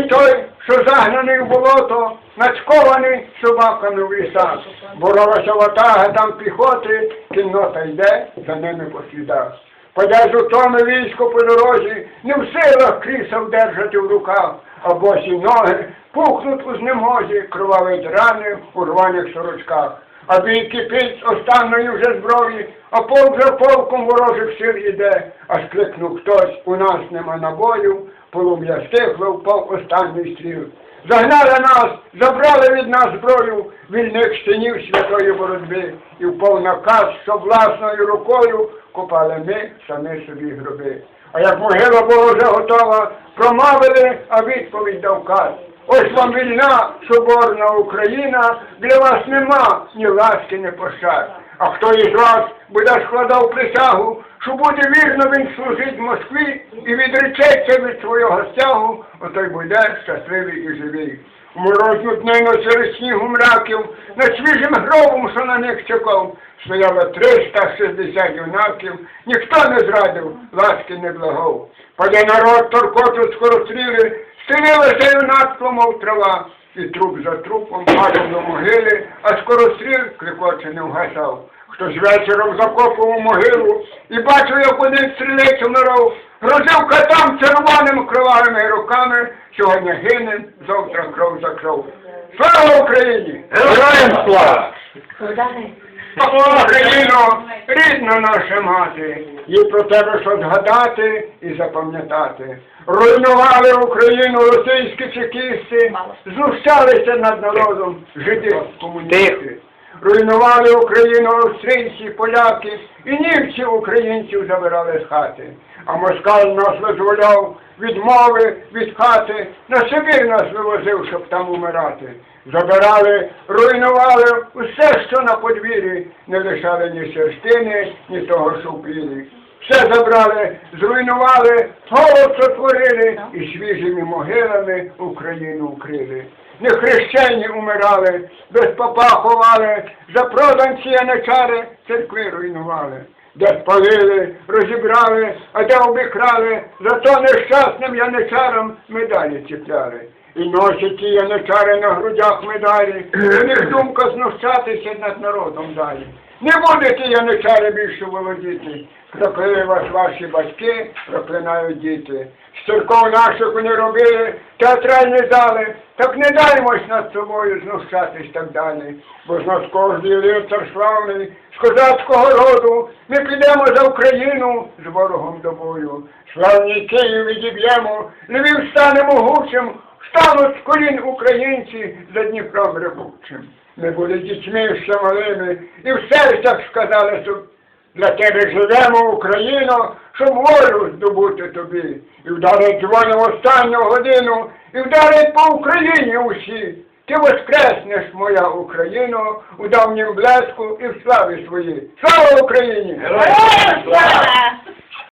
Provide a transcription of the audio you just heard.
День той, що загнаний в болото, нацькований собаками в лісах. Боролася ватага там піхоти, кіннота йде за ними по слідах. Паде з утоми військо по дорозі, не в силах кріса вдержати в руках, а босі ноги пухнуть у знемозі, кровавить рани у рваних сорочках. А бій кипить останньої вже зброї, а полк за полком ворожих сил іде, аж кликнув хтось, у нас нема набою, полум'я стихло, впав останній стріл. Загнали нас, забрали від нас зброю, вільних штинів святої боротьби, і впав наказ, що власною рукою копали ми самі собі гроби. А як могила була вже готова, промовили, а відповідь дав каз. Ось вам вільна, соборна Україна, для вас нема ні ласки, ні пощад. А хто із вас буде складав присягу, що буде вірно він служить Москві і відречеться від свого стягу, отой буде щасливий і живий. Морозну днину серед снігу мраків, над свіжим гробом, що на них чекав, стояло 360 юнаків, ніхто не зрадив, ласки не благов. Паде народ торкочуть скоростріли, стелилося юнацтво, мов трава, і труп за трупом падав до могили, а скоростріл крикоче не вгасав. Хтось вечором закопував могилу і бачив, як один стрілець умирав, грозив катам червоними кровавими руками, сьогодні гине, завтра кров за кров. Слава Україні! Героям слава! Україно, рідна наша мати, їй про тебе що згадати і запам'ятати. Руйнували Україну російські чекісти, знущалися над народом жиди комуністи. Руйнували Україну австрійці, поляки, і німці українців забирали з хати. А москаль нас дозволяв від мови, від хати, на Сибір нас вивозив, щоб там умирати. Забирали, руйнували усе, що на подвір'ї, не лишали ні серстини, ні того, що в пілі. Все забрали, зруйнували, голод сотворили і свіжими могилами Україну укрили. Нехрещені умирали, без попа ховали, за проданці яничари церкви руйнували. Де спалили, розібрали, а де обікрали, зато нещасним яничарам медалі чіпляли. І носять ті яничари на грудях медалі, у них думка знущатися над народом далі. Не будете яничари більше володіти. Прокляли вас ваші батьки, проклинають діти. З церков наших вони робили, театральні зали, так не даймось над собою знущатись так далі. Бо з нас кожний лицар славний, з козацького роду, ми підемо за Україну з ворогом до бою. Славний Київ відіб'ємо, Львів стане могучим, стануть з колін українці за Дніпром ревучим. Ми були дітьми ще малими, і в серцях сказали, що для тебе живемо, Україно, щоб волю здобути тобі. І вдарить дзвони в останню годину, і вдарить по Україні усі. Ти воскреснеш, моя Україно, у давнім блеску і в славі своїй. Слава Україні! Героям слава!